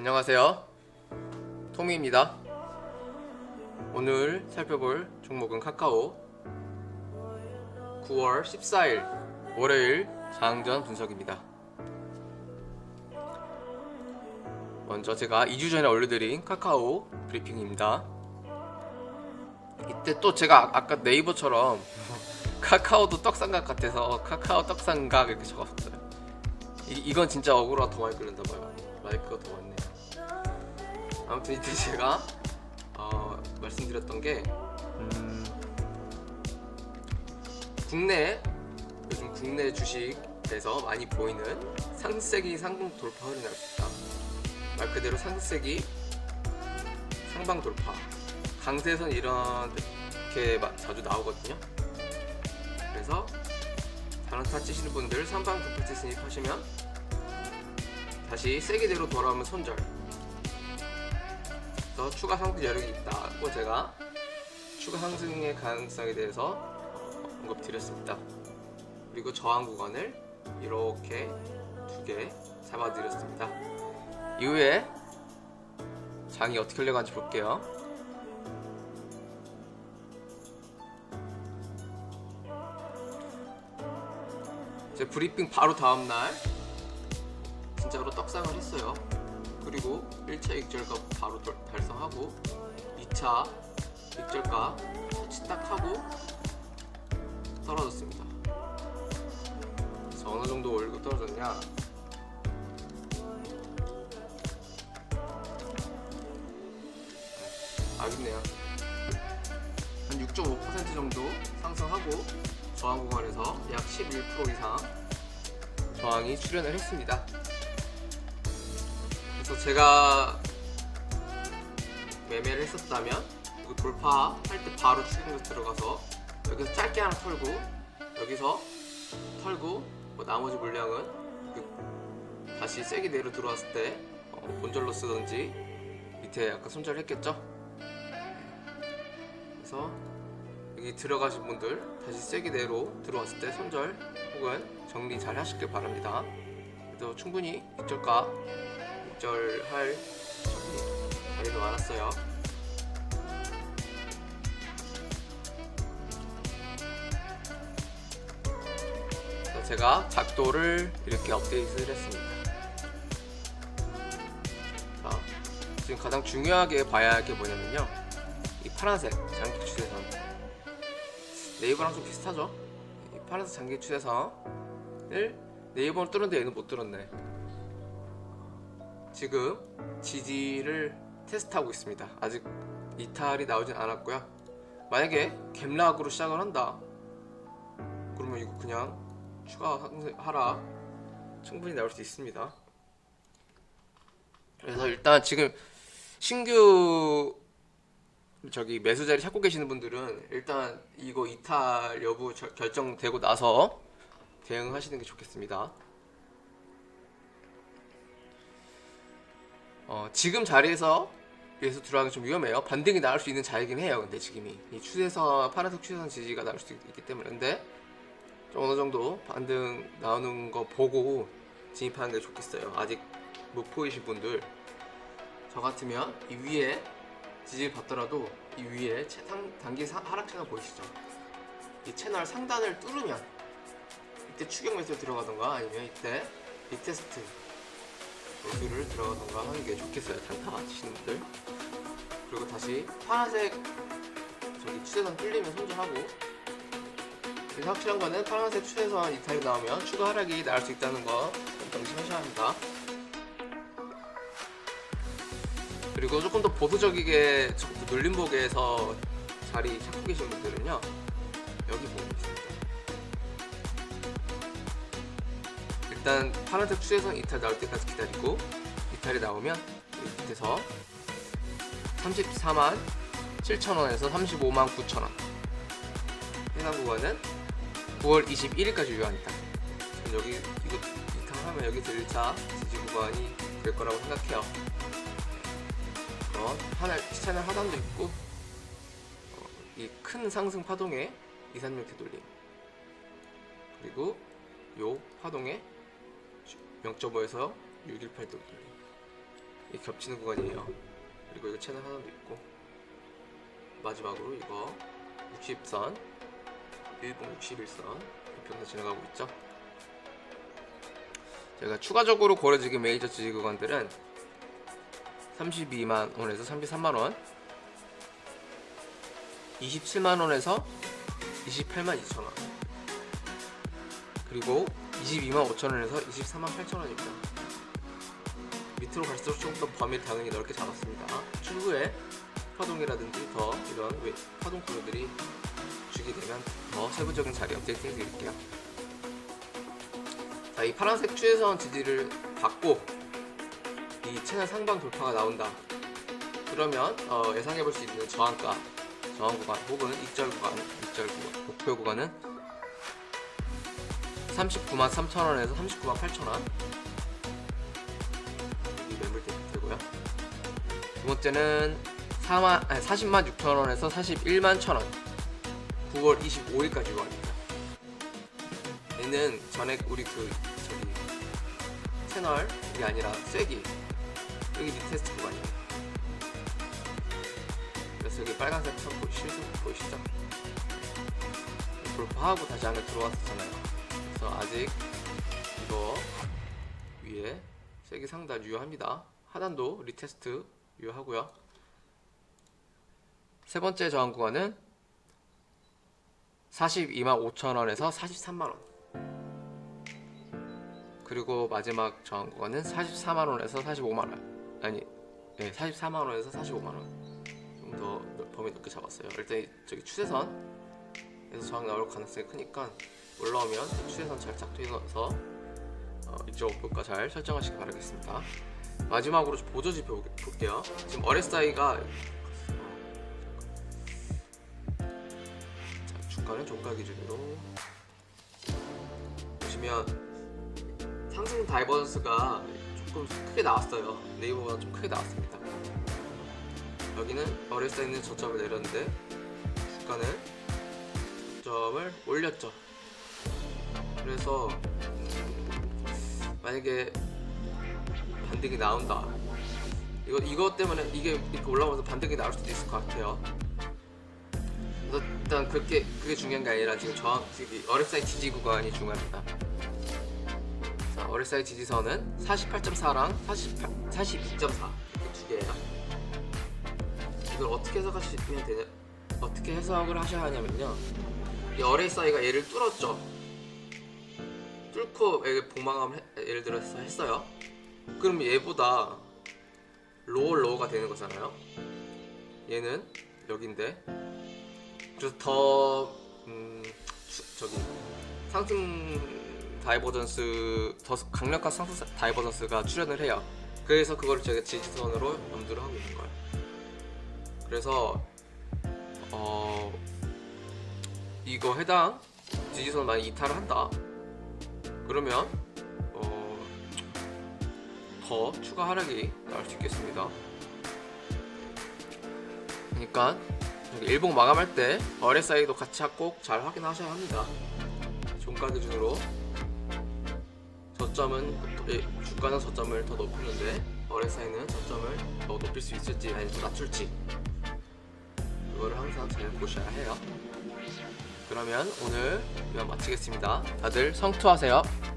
안녕하세요. 토미입니다. 오늘 살펴볼 종목은 카카오 9월 14일 월요일 장전 분석입니다. 먼저 제가 2주 전에 올려드린 카카오 브리핑입니다. 이때 또 제가 아- 아까 네이버처럼 카카오도 떡상각 같아서 카카오 떡상각 이렇게 적었어요. 이, 이건 진짜 어그로가 더 많이 끌린다 봐요. 마이크가 더 많네. 아무튼 이때 제가 어, 말씀드렸던 게 음, 국내 요즘 국내 주식에서 많이 보이는 상세기 상방 돌파 흐름이 날수 있다. 말 그대로 상세기 상방 돌파. 강세선 이렇게 마- 자주 나오거든요. 그래서 단원타 치시는 분들 3방 도프트 진입하시면 다시 세게대로 돌아오면 손절 더 추가 상승 여력이 있다고 제가 추가 상승의 가능성에 대해서 언급 드렸습니다. 그리고 저항 구간을 이렇게 두 개 잡아 드렸습니다. 이후에 장이 어떻게 흘러가는지 볼게요. 제 브리핑 바로 다음날 진짜로 떡상을 했어요. 그리고 1차 익절가 바로 달- 달성하고 2차 익절가 터치 딱 하고 떨어졌습니다. 그래서 어느 정도 올고 떨어졌냐? 아쉽네요. 한 6.5% 정도 상승하고 저항 구간에서 약 11% 이상 저항이 출현을 했습니다. 그래서 제가 매매를 했었다면 이거 돌파할 때 바로 추격해서 들어가서 여기서 짧게 하나 털고 여기서 털고 뭐 나머지 물량은 그 다시 세게 내려 들어왔을 때 어, 본절로 쓰든지 밑에 약간 손절했겠죠? 그래서 여기 들어가신 분들 다시 세게 내로 들어왔을 때 손절 혹은 정리 잘 하시길 바랍니다. 그래도 충분히 익절가 익절할 자리도 많았어요. 제가 작도를 이렇게 업데이트를 했습니다. 자, 지금 가장 중요하게 봐야 할 게 뭐냐면요. 이 파란색 장기 추세선 네이버랑 좀 비슷하죠? 이 파란색 장기 추세선을 네이버는 뚫었는데 얘는 못 뚫었네. 지금 지지를 테스트하고 있습니다. 아직 이탈이 나오진 않았고요. 만약에 갭락으로 시작을 한다. 그러면 이거 그냥 추가 상승 하락 충분히 나올 수 있습니다. 그래서 일단 지금 신규 저기 매수 자리 찾고 계시는 분들은 일단 이거 이탈 여부 저- 결정되고 나서 대응하시는 게 좋겠습니다. 어, 지금 자리에서 여기서 들어가기 좀 위험해요. 반등이 나올 수 있는 자리긴 해요. 근데 지금이 이 추세선 파란색 추세선 지지가 나올 수 있- 있기 때문에 근데 좀 어느 정도 반등 나오는 거 보고 진입하는 게 좋겠어요. 아직 못 보이신 분들 저 같으면 이 위에 지지를 받더라도 이 위에 채- 상- 단기 사- 하락 채널 보이시죠? 이 채널 상단을 뚫으면 이때 추격 매수 들어가던가 아니면 이때 리테스트 매수를 들어가던가 하는 게 좋겠어요. 치시는 분들. 그리고 다시 파란색 저기 추세선 뚫리면 손절하고 그래서 확실한 거는 파란색 추세선 이탈이 나오면 추가 하락이 나올 수 있다는 거 명심하셔야 합니다. 그리고 조금 더 보수적이게 눌림목에서 자리 찾고 계신 분들은요 일단 파란색 추세선 이탈 나올 때까지 기다리고 이탈이 나오면 여기 밑에서 34만 7천원에서 35만 9천원 해당 구간은 9월 21일까지 유효합니다. 그럼 여기 이거 이탈하면 여기서 1차 지지 구간이 될 거라고 생각해요. 어, 하나 채널 하단도 있고 어, 이큰 상승 파동에 2, 3명 되돌림 그리고 요 파동에 0.5에서 618도 돌림 이 겹치는 구간이에요. 그리고 이거 채널 하나도 있고 마지막으로 이거 60선 일본 61선 이평선 지나가고 있죠. 제가 추가적으로 고려지기 메이저 지지 구간들은 32만 원에서 33만 원, 27만 원에서 28만 2천 원, 그리고 22만 5천 원에서 24만 8천 원입니다. 밑으로 갈수록 조금 더 범위를 당연히 넓게 잡았습니다. 추후에 파동이라든지 더 이런 외- 파동 구조들이 주게 되면 더 세부적인 자리 업데이트 해드릴게요. 자, 이 파란색 추세선 지지를 받고 이 채널 상방 돌파가 나온다. 그러면 어, 예상해볼 수 있는 저항가, 저항 구간 혹은 익절 구간, 익절 구간, 목표 구간은 39만 3천 원에서 39만 8천 원. 여기 매물 데이트고요. 두 번째는 4만, 아니, 40만 6천 원에서 41만 1천 원. 9월 25일까지 구간입니다. 얘는 전에 우리 그 저기 채널이 아니라 쐐기 여기 리테스트 구간이에요. 그래서 여기 빨간색 선 실속 보이시죠? 돌파하고 다시 안에 들어왔었잖아요. 그래서 아직 이거 위에 쐐기 상단 유효합니다. 하단도 리테스트 유효하고요. 세 번째 저항 구간은 42만 5천 원에서 43만 원. 그리고 마지막 저항 구간은 44만 원에서 45만 원. 아니, 네, 44만 원에서 45만 원. 좀 더 범위 넓게 잡았어요. 일단 이- 저기 추세선에서 저항 나올 가능성이 크니까 올라오면 이 추세선 잘 작동해서 어, 이쪽 목표가 잘 설정하시기 바라겠습니다. 마지막으로 보조지표 볼- 볼게요. 지금 RSI가 자, 주가는 종가 기준으로 보시면 상승 다이버전스가 조금 크게 나왔어요. 네이버보다 좀 크게 나왔습니다. 여기는 RSI 있는 저점을 내렸는데 주가는 저점을 올렸죠. 그래서 만약에 반등이 나온다. 이거 이거 때문에 이게 이렇게 올라오면서 반등이 나올 수도 있을 것 같아요. 그래서 일단 그렇게 그게 중요한 게 아니라 지금 저항 지금 RSI 지지 구간이 중요합니다. 자, RSI 지지선은 48.4랑 48, 42.4 이렇게 두 개예요. 이걸 어떻게 해석하시면 되냐? 어떻게 해석을 하셔야 하냐면요. 이 RSI가 얘를 뚫었죠. 뚫고 이게 봉망함 을 예를 들어서 했어요. 그럼 얘보다 로어 로어가 되는 거잖아요. 얘는 여기인데 그래서 더 음, 수- 저기 상승 다이버전스 더 강력한 상승 다이버전스가 출현을 해요. 그래서 그걸 제가 지지선으로 염두를 하고 있는 거예요. 그래서 어 이거 해당 지지선 만약 이탈을 한다. 그러면 어, 더 추가 하락이 나올 수 있겠습니다. 그러니까 일봉 마감할 때 RSI도 같이 꼭 잘 확인하셔야 합니다. 종가 기준으로 저점은 예, 주가는 저점을 더 높이는데 RSI는 저점을 더 높일 수 있을지 아니면 더 낮출지 그거를 항상 잘 보셔야 해요. 그러면 오늘 이만 마치겠습니다. 다들 성투하세요.